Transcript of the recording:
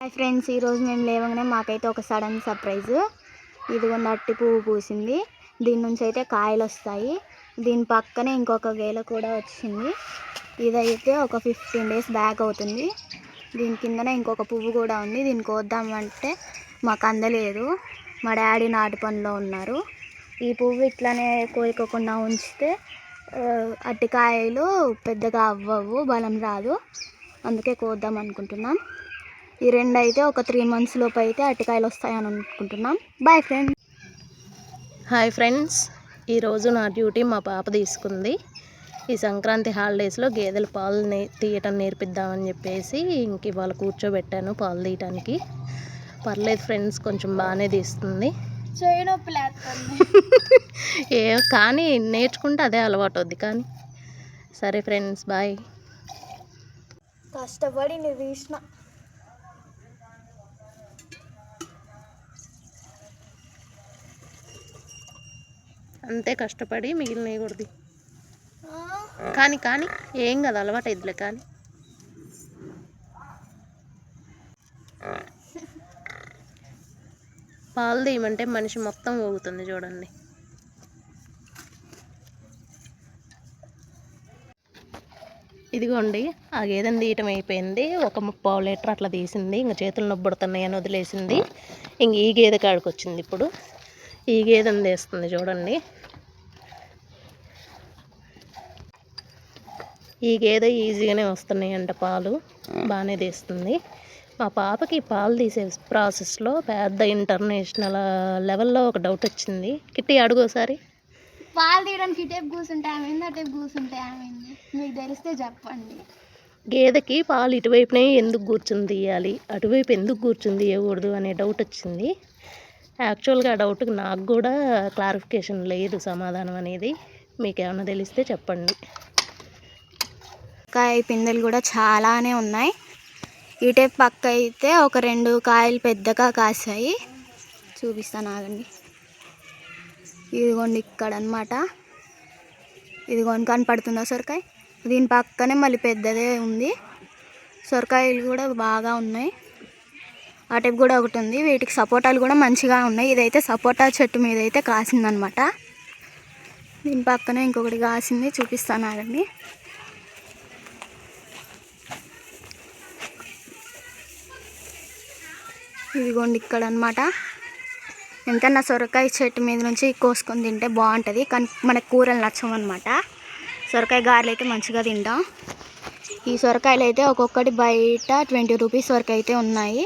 Hi friends ఈరోజు మేము లేవగానే మాకైతే ఒక సడన్ సర్ప్రైజ్. ఇదిగోండి అట్టి పువ్వు పూసింది. దీని నుంచి అయితే కాయలు వస్తాయి. దీని పక్కనే ఇంకొక గేల కూడా వచ్చింది. ఇదైతే ఒక ఫిఫ్టీన్ డేస్ బ్యాక్ అవుతుంది. దీని కిందనే ఇంకొక పువ్వు కూడా ఉంది. దీన్ని కోద్దామంటే మాకు అందలేదు. మా డాడీ నాటు పనిలో ఉన్నారు. ఈ పువ్వు ఇట్లానే కోరుకోకుండా ఉంచితే అట్టికాయలు పెద్దగా అవ్వవు బలం రాదు. అందుకే కోద్దాం అనుకుంటున్నాం. ఈ రెండు అయితే ఒక త్రీ మంత్స్ లోపు అయితే అరటికాయలు వస్తాయని అనుకుంటున్నాం. బాయ్ ఫ్రెండ్ హాయ్ ఫ్రెండ్స్ ఈరోజు నా డ్యూటీ మా పాప తీసుకుంది. ఈ సంక్రాంతి హాలిడేస్లో గేదెల పాలు నే తీయటం నేర్పిద్దామని చెప్పేసి ఇంక ఇవాళ కూర్చోబెట్టాను పాలు తీయటానికి. పర్లేదు ఫ్రెండ్స్ కొంచెం బాగానే తీస్తుంది. ఏ కానీ నేర్చుకుంటే అదే అలవాటు అవుద్ది కానీ. సరే ఫ్రెండ్స్ బాయ్ కష్టపడి నేను అంతే కష్టపడి మిగిలినవి కొడుది కానీ కానీ ఏం కదా అలవాటు అయిద్దిలే కానీ. పాలు తీయమంటే మనిషి మొత్తం ఊగుతుంది చూడండి. ఇదిగోండి ఆ గేదెని తీయటం అయిపోయింది. ఒక ముప్పావు లీటర్ అట్లా తీసింది. ఇంక చేతులు నొబ్బడుతున్నాయి అని వదిలేసింది. ఇంక ఈ గేదె కాడికి వచ్చింది ఇప్పుడు. ఈ గేదెని తీస్తుంది చూడండి. ఈ గేదె ఈజీగానే వస్తున్నాయంట పాలు. బాగానే తీస్తుంది. మా పాపకి పాలు తీసే ప్రాసెస్లో పెద్ద ఇంటర్నేషనల్ లెవెల్లో ఒక డౌట్ వచ్చింది. కిట్టి అడుగు ఒకసారి. పాలు తీయడానికి కూర్చుంటే మీకు తెలిస్తే చెప్పండి. గేదెకి పాలు ఇటువైపునే ఎందుకు కూర్చుని తీయాలి? అటువైపు ఎందుకు కూర్చుని తీయకూడదు అనే డౌట్ వచ్చింది. యాక్చువల్గా డౌట్కి నాకు కూడా క్లారిఫికేషన్ లేదు సమాధానం అనేది. మీకు ఏమైనా తెలిస్తే చెప్పండి. కాయ పిందెలు కూడా చాలానే ఉన్నాయి. ఇటే పక్క అయితే ఒక రెండు కాయలు పెద్దగా కాసాయి చూపిస్తాను ఆగండి. ఇదిగోండి ఇక్కడ అనమాట ఇదిగోండి కనపడుతుందా సొరకాయ? దీని పక్కనే మళ్ళీ పెద్దదే ఉంది. సొరకాయలు కూడా బాగా ఉన్నాయి. అటుపు కూడా ఒకటి ఉంది. వీటికి సపోటాలు కూడా మంచిగా ఉన్నాయి. ఇదైతే సపోటా చెట్టు మీద అయితే కాసిందనమాట. దీని పక్కనే ఇంకొకటి కాసింది. చూపిస్తాను ఆగండి. ఇదిగోండి ఇక్కడ అనమాట ఎంతన్నా సొరకాయ చెట్టు మీద నుంచి కోసుకొని తింటే బాగుంటుంది. కానీ మనకు కూరలు నచ్చమన్నమాట సొరకాయ గారెలు అయితే మంచిగా తింటాం. ఈ సొరకాయలు అయితే ఒక్కొక్కటి బయట ట్వంటీ రూపీస్ వరకు అయితే ఉన్నాయి.